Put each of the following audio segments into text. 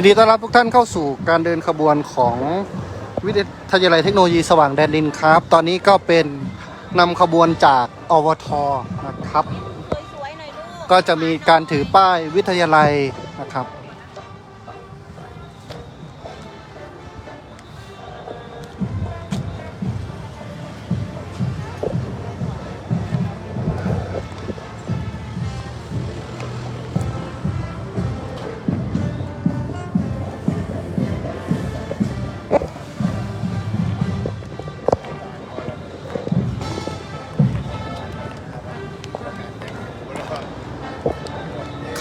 ยินดีต้อนรับทุกท่านเข้าสู่การเดินขบวนของวิทยาลัยเทคโนโลยีสว่างแดนดินครับ ตอนนี้ก็เป็นนำขบวนจากอวทนะครับสวยๆหน่อยลูกก็จะมีการถือป้ายวิทยาลัยนะครับ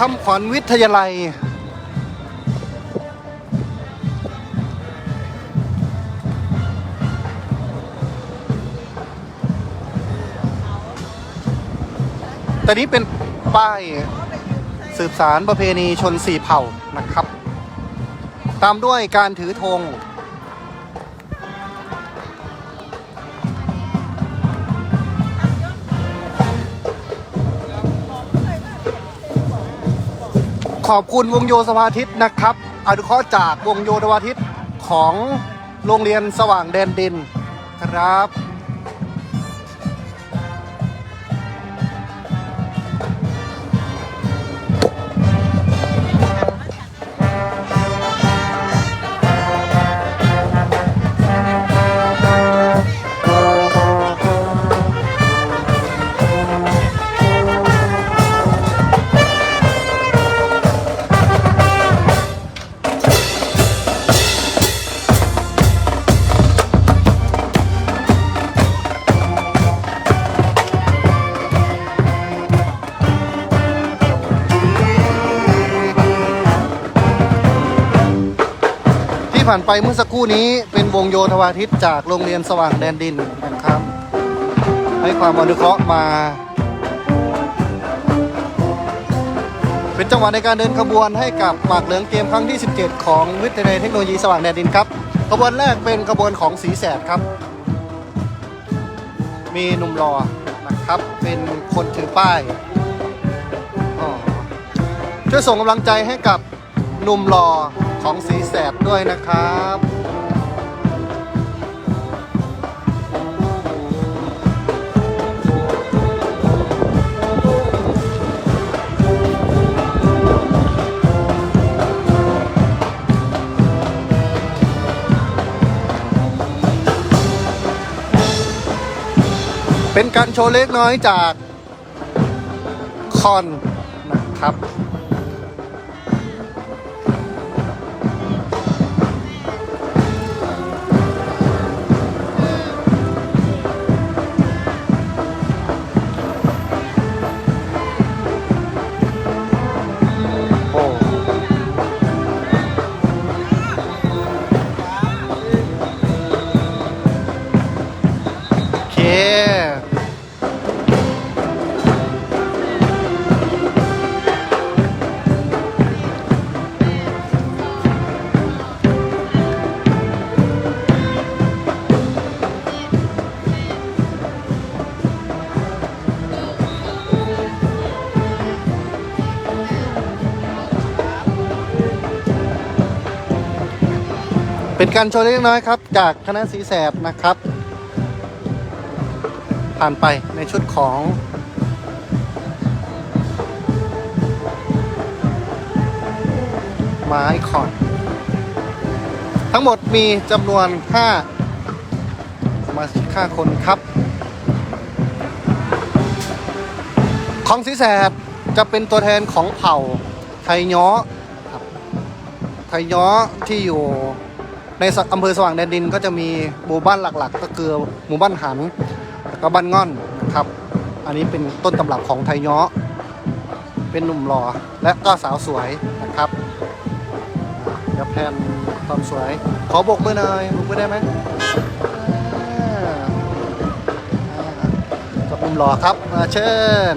คำขวัญวิทยาลัย แต่นี้เป็นป้ายสืบสารประเพณีชนสี่เผ่านะครับ ตามด้วยการถือธง ขอบคุณวงโยสภาทิตนะครับอนุเคราะห์จากวงโยสวาทิตของโรงเรียนสว่างแดนดินครับ ผ่านไปเมื่อสักครู่นี้เป็นวงโยธวาทิตจากโรงเรียนสว่างแดนดินนะครับ ให้ความอนุเคราะห์มา เป็นจังหวะในการเดินขบวนให้กับหมากเหลืองเกมครั้งที่ 17 ของวิทยาลัยเทคโนโลยีสว่างแดนดินครับขบวนแรกเป็นขบวนของสีแสดครับ มีหนุ่มรอนะครับเป็นคนถือป้ายช่วยส่งกำลังใจให้กับหนุ่มรอ ของสีแสดด้วยนะครับเป็นการโชว์เล็กน้อยจากคอนนะครับ เป็นการโชว์เล็กน้อยครับ จากคณะสีแสบนะครับ ผ่านไปในชุดของไม้ขอน ทั้งหมดมีจำนวน 5 สมาชิก5คนครับ ของสีแสบจะเป็นตัวแทนของเผ่าไทยย้อครับไทยย้อที่อยู่ ในอำเภอสว่างแดนดินก็จะมีหมู่บ้านหลักๆ ก็คือหมู่บ้านหันแล้วก็บ้านง่อนนะครับ อันนี้เป็นต้นตำรับของไทยเงาะเป็นหนุ่มหล่อและก็สาวสวยนะครับเดี๋ยวแพนความสวย ขอบกมือหน่อยบกมือได้ไหมกับหนุ่มหล่อครับมาเชิญ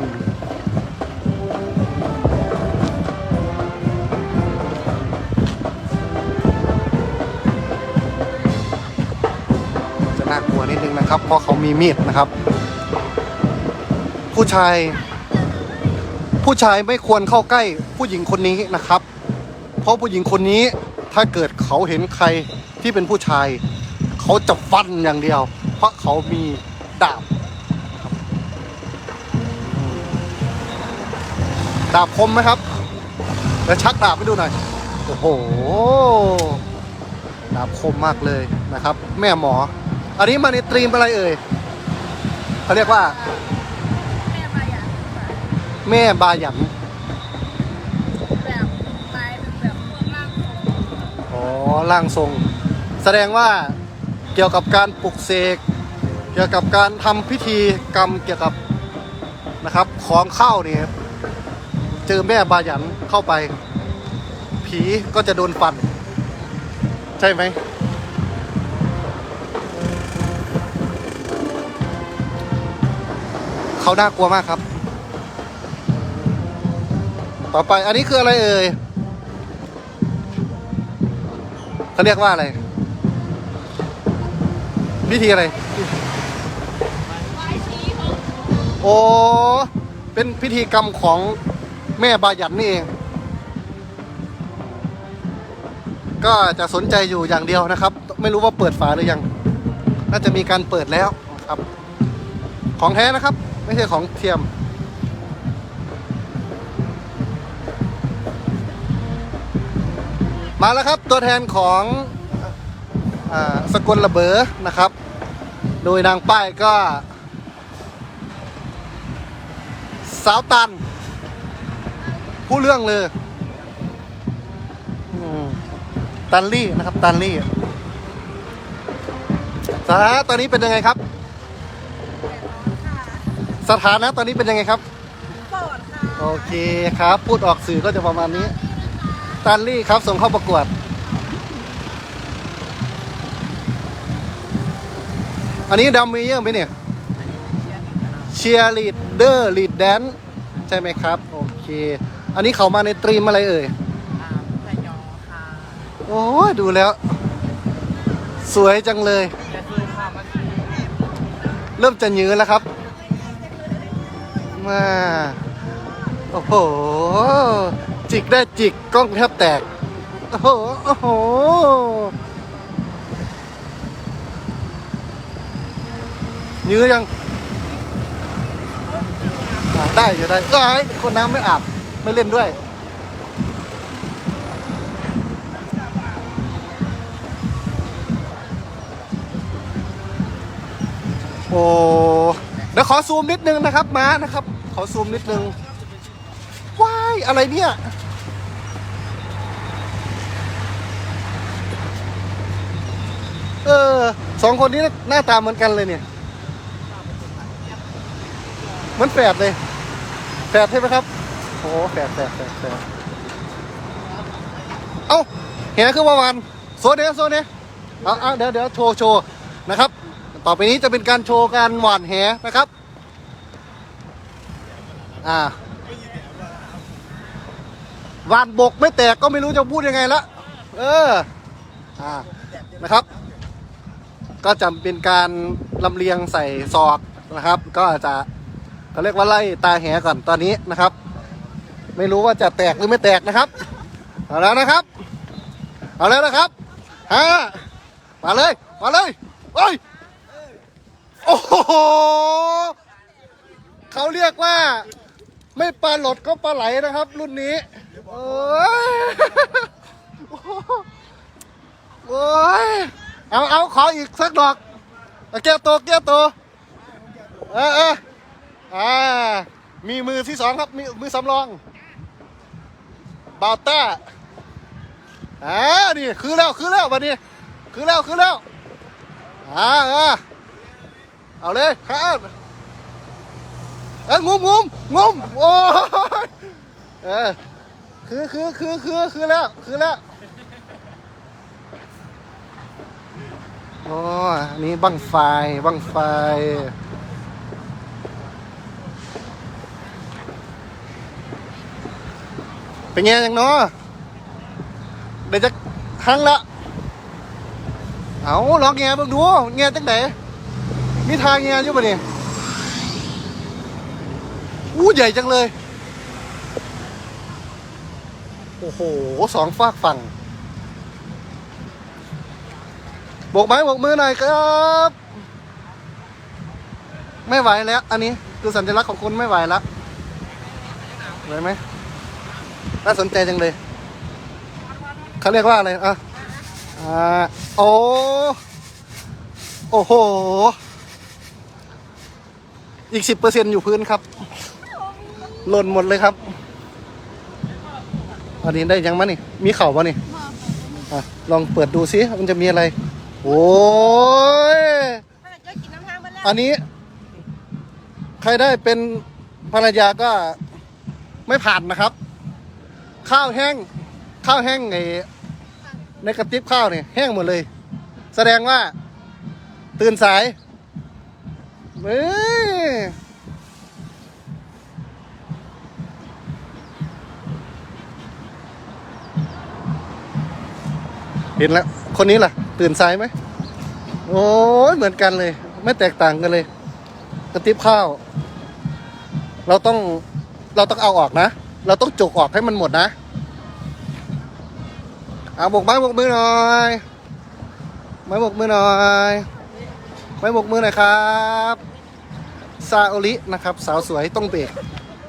นะครับ เพราะเขามีมีดนะครับ ผู้ชาย ผู้ชายไม่ควรเข้าใกล้ผู้หญิงคนนี้นะครับ เพราะผู้หญิงคนนี้ถ้าเกิดเขาเห็นใครที่เป็นผู้ชาย เขาจะฟันอย่างเดียว เพราะเขามีดาบดาบคมไหมครับเดี๋ยวชักดาบให้ดูหน่อย โอ้โห ดาบคมมากเลยนะครับ แม่หมอ อันนี้มาในตรีมอะไรเอ่ยเขาเรียกว่า แม่มาอย่างแบบแม่บาหยันแบบไม้เป็นแบบพวกร่างทรงอ๋อร่างทรง แสดงว่าเกี่ยวกับการปลุกเสกเกี่ยวกับการทำพิธีกรรมเกี่ยวกับนะครับ ของเข้าเนี่ยเจอแม่บาหยันเข้าไป ผีก็จะโดนฟัน ใช่ไหม เขาน่ากลัวมากครับ ต่อไปอันนี้คืออะไรเอ่ยเขาเรียกว่าอะไร พิธีอะไร โอ้เป็นพิธีกรรมของแม่บายันนี่เอง ก็จะสนใจอยู่อย่างเดียวนะครับ ไม่รู้ว่าเปิดฝาหรือยัง น่าจะมีการเปิดแล้วครับ ของแท้นะครับ ไม่ใช่ของเทียม มาแล้วครับตัวแทนของอสกลระเบอนะครับ โดยนางป้ายก็ สาวตัน ผู้เรื่องเลยตันลี่นะครับ ตันลี่สถานะตอนนี้เป็นยังไงครับ สถานะตอนนี้เป็นยังไงครับโสดค่ะโอเคครับ พูดออกสื่อก็จะประมาณนี้ตันลี่ครับส่งเข้าประกวด อันนี้ดำมีเยอะไหมเนี่ยเชียร์ลีดเดอร์ลีดแดนใช่ไหมครับ โอเค อันนี้เขามาในตรีมอะไรเอ่ยอ่าพยอค่ะ โอ้ยดูแล้ว สวยจังเลยจะซื้อค่ะมันเริ่มจะยืนแล้วครับ มาโอ้โห จิกได้จิกกล้องแทบแตก โอ้โห โอ้โห ยื้อยังได้อยู่ได้เอ้ยคนน้ำไม่อาบ ไม่เล่นด้วยโอ้ เดี๋ยวขอซูมนิดนึงนะครับม้านะครับ ขอซูมนิดนึงว้ายอะไรเนี่ย เออสองคนนี้หน้าตาเหมือนกันเลยเนี่ยเหมือนแฝดเลยแฝดใช่ไหมครับโอ้แฝดแฝดแฝดแฝดเอ้าเห็นคือว่าวันโซเนโซเนเอาเอาเดี๋ยวเดี๋ยวโชว์โชว์นะครับ ต่อไปนี้จะเป็นการโชว์การหว่านแหนะครับ อ่าหวานบกไม่แตกก็ไม่รู้จะพูดยังไงละเออ อ่า นะครับ ก็จะเป็นการลำเลียงใส่ซอกนะครับ ก็จะเขาเรียกว่าไล่ตาแหก่อนตอนนี้นะครับ ไม่รู้ว่าจะแตกหรือไม่แตกนะครับ เอาแล้วนะครับ เอาแล้วนะครับฮะมาเลย มาเลยเอ้ย โอ้โหเขาเรียกว่า ไม่ปลาหลดก็ปลาไหลนะครับ รุ่นนี้โอ้ยโอ้ยเอาเอาขออีกสักดอกแก้วโตแก้วโตเออเอออ่ามีมือที่สองครับมีมือสำรองบาวต้าอ่านี่คือแล้วคือแล้ววันนี้คือแล้วคือแล้วอ่าอ่า เอาเลยครับเอ้ยงุ้มงุ้มงุ้มโอ้ยเออคือคือคือคือคือแล้วคือแล้วโอ้ยอันนี้บังไฟบังไฟเป็นไงยังเนาะเดี๋ยวจะหังละเอาลองแงเบิ่งดูแงจังไหน มีทางเงี้ยอยู่ปะเนี่ยอู้ใหญ่จังเลย โอ้โหสองฝากฝั่งบกไม้บกมือหน่อยครับ ไม่ไหวแล้ว อันนี้คือสัญลักษณ์ของคุณไม่ไหวแล้วไหวไหมน่าสนใจจังเลยเขาเรียกว่าอะไรอะอ่าโอ้โอ้โห อีกสิบเปอร์เซ็นอยู่พื้นครับหล่นหมดเลยครับ อันนี้ได้ยังมะนี่ มีเข่าปะนี่อะลองเปิดดูซิมันจะมีอะไร โอ้ยจะกินน้ำห้างมาแล้วอันนี้ ใครได้เป็นภรรยาก็ไม่ผ่านนะครับ ข้าวแห้ง ข้าวแห้งไงในกระติบข้าวเนี่ยแห้งหมดเลย แสดงว่าตื่นสาย เฮ้เห็นแล้ว คนนี้ล่ะ ตื่นสายไหม โอ้ยเหมือนกันเลย ไม่แตกต่างกันเลย กระติบข้าว เราต้อง เราต้องเอาออกนะ เราต้องจกออกให้มันหมดนะ เอาบกไม้บกมือหน่อย ไม้บกมือหน่อย ไม้บกมือหน่อยครับ ซาโอรินะครับ สาวสวยต้องเบรก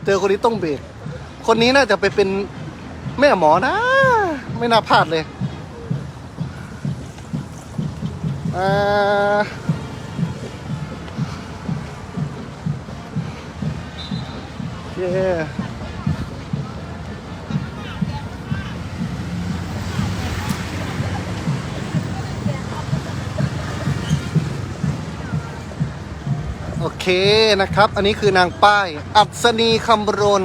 เจอคนนี้ต้องเบรกคนนี้น่าจะไปเป็นแม่หมอนะ ไม่น่าพลาดเลยอ่าโอเค เคนะครับ อันนี้คือนางป้าย อัศนีคำรณ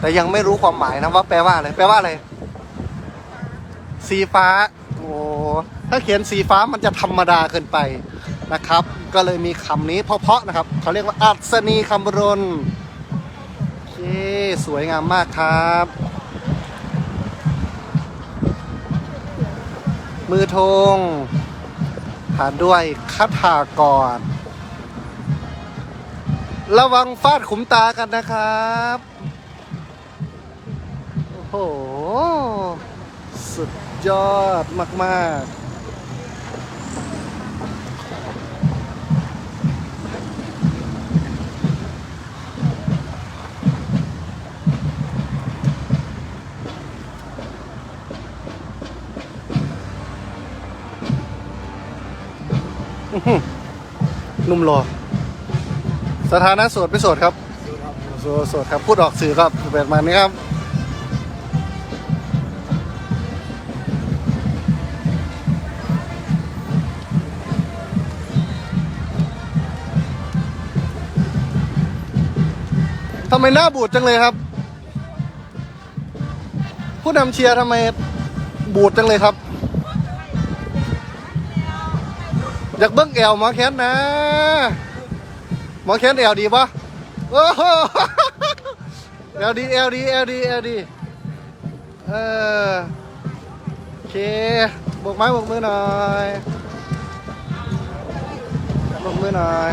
แต่ยังไม่รู้ความหมายนะว่าแปลว่าอะไร แปลว่าอะไร สีฟ้า โอ้ถ้าเขียนสีฟ้ามันจะธรรมดาเกินไปนะครับ ก็เลยมีคำนี้เพาะๆนะครับ เขาเรียกว่าอัศนีคำรณโอเคสวยงามมากครับ มือธงผ่านด้วยคาถากร ระวังฟาดขุมตากันนะครับ โอ้โห สุดยอดมากๆหนุ่มรอ สถานะโสดไม่โสดครับโสดโสดครับพูดออกสื่อครับแบบมานี้ครับทำไมหน้าบูดจังเลยครับ ผู้นำเชียร์ทำไมบูดจังเลยครับ อยากเบิ้งแอวมอแคนนะ หมอแคนแอวดีปะโอ้โหแอลดีแอลดีแอลดีแอลดีเออโอเคบกไม้บกมือหน่อยบกมือหน่อย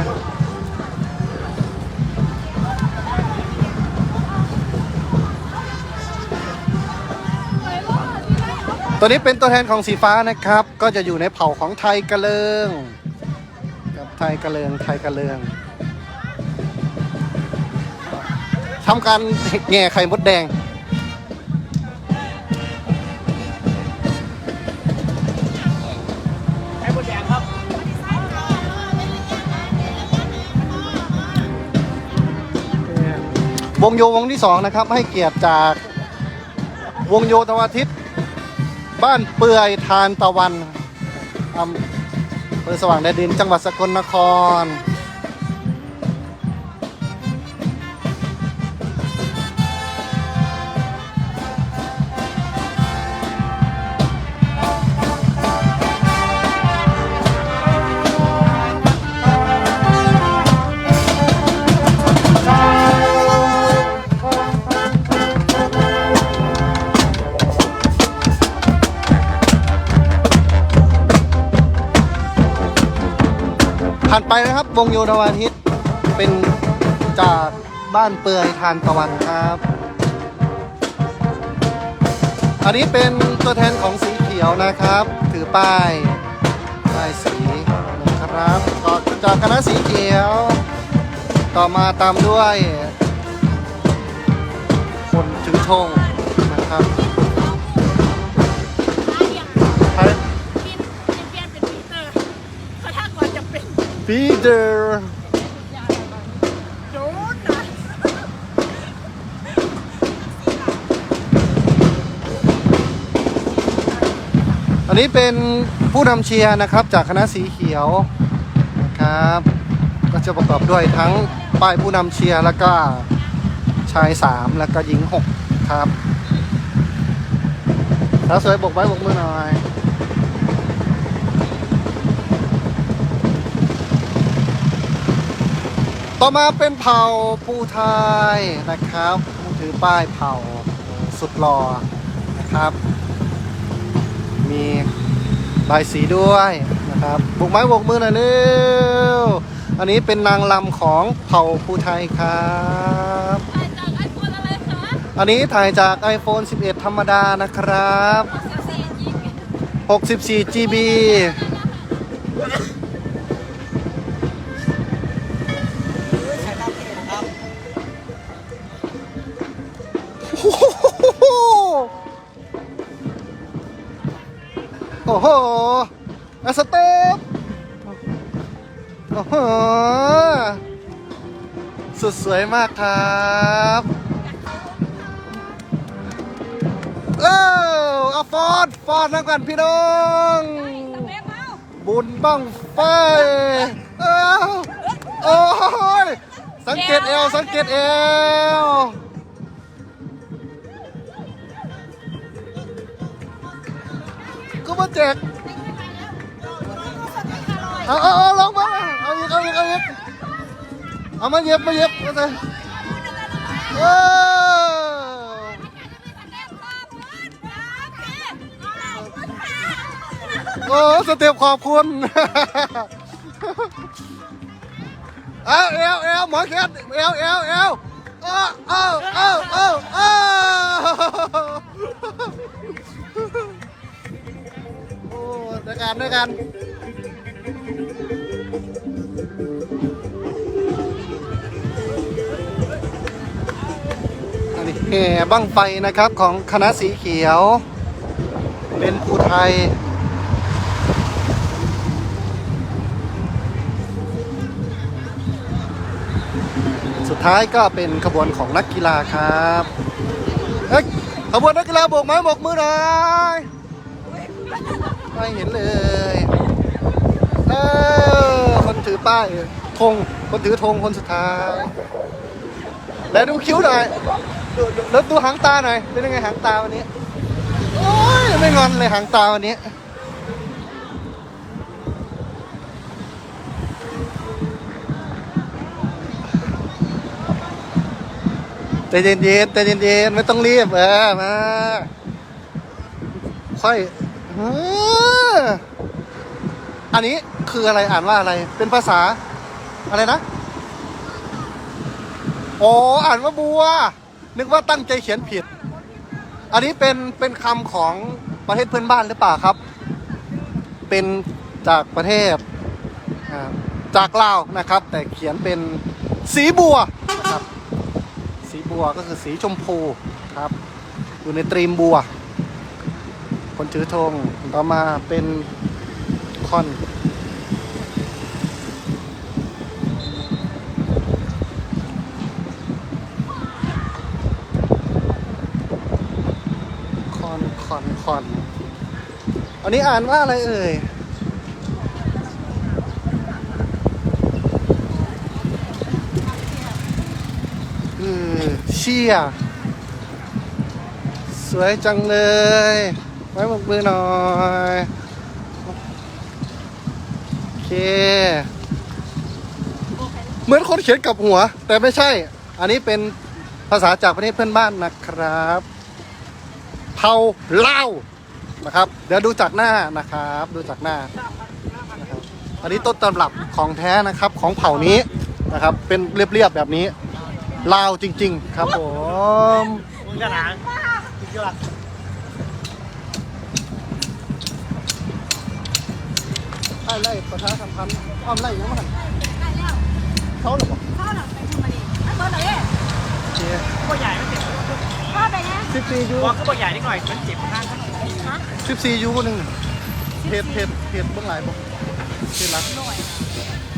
ตัวนี้เป็นตัวแทนของสีฟ้านะครับ ก็จะอยู่ในเผ่าของไทยกระเลิงกับไทยกระเลิงไทยกระเลิง ทำการแง่ไข่มดแดงไอ้บดแดงครับ วงโยวงที่สองนะครับ ให้เกียรติจากวงโยธวาทิตบ้านเปื่อยทานตะวันอำเภอสว่างแดนดินจังหวัดสกลนคร วงโยธวาทิตเป็นจากบ้านเปื่อยทานตะวันครับ อันนี้เป็นตัวแทนของสีเขียวนะครับ ถือป้ายป้ายสีนะครับต่อจากคณะสีเขียว ต่อมาตามด้วย คนถือธง ฟีเดอร์อันนี้เป็นผู้นำเชียร์นะครับจากคณะสีเขียวนะครับ ก็จะประกอบด้วยทั้งป้ายผู้นำเชียร์แล้วก็ชายสามแล้วก็หญิงหกครับ แล้วสวยบกไว้บกมือหน่อย ต่อมาเป็นเผ่าผู้ไทยนะครับผู้ถือป้ายเผ่าสุดหล่อนะครับ มีใบายสีด้วยนะครับบุกไม้บกมือหน่อยเร็วอันนี้เป็นนางลำของเผ่าภูไทยครับถ่ายจากไอโฟนอะไรคะอันนี้ถ่ายจาก iPhone 11 ธรรมดานะครับเสียสียิง64 GB โอ้โหอะสเต็ปโอ้โหสุดสวยมากครับเอ้าอะฟอนฟอนนะกันพี่น้องบุญบ้างไฟเอ้าโอ้ยสังเกตเอวสังเกตเอว ก็มาแจกเอาเอาเอาลองมาเอาอีกเอาอีกเอาอีกเอามาเย็บมาเย็บมาใส่เอ้าโอ้สเต็ปขอบคุณเอาเอวเอวหมอแคทเอวเอวเอวเอาเอาเอาเอาเอ ด้วยกันด้วยกันแห่บั้งไฟนะครับของคณะสีเขียว เป็นภูไทยสุดท้ายก็เป็นขบวนของนักกีฬาครับ เฮ้ย ขบวนนักกีฬาโบกไม้โบกมือหน่อย ไม่เห็นเลยเออคนถือป้ายธงคนถือธงคนสุดท้าย แล้วดูคิ้วหน่อยดูแล้วดูหางตาหน่อยเป็นยังไงหางตาวันนี้โอ้ยไม่งอนเลยหางตาวันนี้ใจเย็นๆใจเย็นๆไม่ต้องรีบเออมาค่อย เอออันนี้คืออะไรอ่านว่าอะไร เป็นภาษา อะไรนะอ๋ออ่านว่าบัว นึกว่าตั้งใจเขียนผิด อันนี้เป็นเป็นคำของประเทศเพื่อนบ้านหรือเปล่าครับ เป็นจากประเทศจากลาวนะครับ แต่เขียนเป็นสีบัวนะครับ สีบัวก็คือสีชมพูครับ อยู่ในตรีมบัว คนถือธงต่อมาเป็นคอนคอนคอนคอนอันนี้อ่านว่าอะไรเอ่ยเออเชี่ยสวยจังเลย ไว้บอกมือหน่อยโอเค เหมือนคนเขียนกับหัว แต่ไม่ใช่ อันนี้เป็นภาษาจากประเทศเพื่อนบ้านนะครับเผาเล่านะครับ เดี๋ยวดูจากหน้านะครับ ดูจากหน้านะครับอันนี้ต้นตำรับของแท้นะครับของเผ่านี้นะครับ เป็นเรียบๆแบบนี้ลาวจริง ๆ ครับผม มึงจะหนังจริงๆล่ะ ไอ้ไล่ประชาสัมพันธ์อ้อมไล่ยังไงได้แล้วเขาหรือเปล่าพ่อหลังไปทำมาดิไม่เบิดเลยโอเคก็ใหญ่ไม่เจ็บพ่อไปนะสิบสี่ยูบอกก็บอกใหญ่นิดหน่อยมันเจ็บข้างข้างสิบสี่ยูคนหนึ่งเพจเพจเพจเบื้องหลายบ่เพจรัก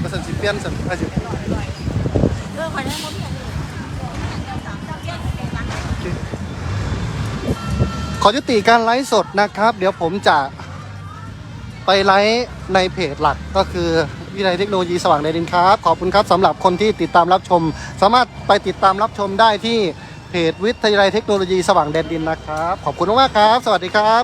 มาสันสิเปลี่ยนสันอาจจะเออคอยได้มดอย่างนี้เจ้าสามขอยุติการไลฟ์สดนะครับ เดี๋ยวผมจะ ไปไลฟ์ในเพจหลักก็คือวิทยาลัยเทคโนโลยีสว่างแดนดินครับขอบคุณครับสำหรับคนที่ติดตามรับชม สามารถไปติดตามรับชมได้ที่เพจวิทยาลัยเทคโนโลยีสว่างแดนดินนะครับ ขอบคุณมากครับ สวัสดีครับ